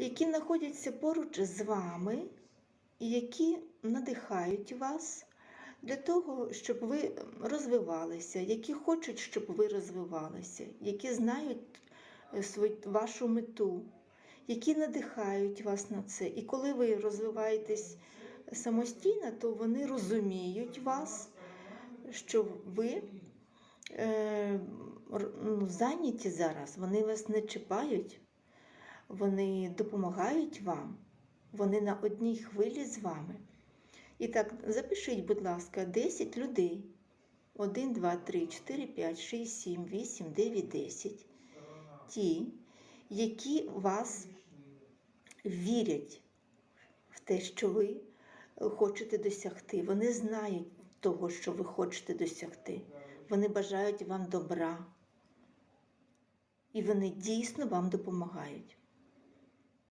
які знаходяться поруч з вами і які надихають вас для того, щоб ви розвивалися, які хочуть, щоб ви розвивалися, які знають е, вашу мету, які надихають вас на це. І коли ви розвиваєтесь самостійно, то вони розуміють вас, що ви е, ну, зайняті зараз, вони вас не чіпають, вони допомагають вам, вони на одній хвилі з вами. І так, запишіть, будь ласка, 10 людей. 1, 2, 3, 4, 5, 6, 7, 8, 9, 10. Ті, які вас вірять в те, що ви хочете досягти. Вони знають того, що ви хочете досягти. Вони бажають вам добра. І вони дійсно вам допомагають.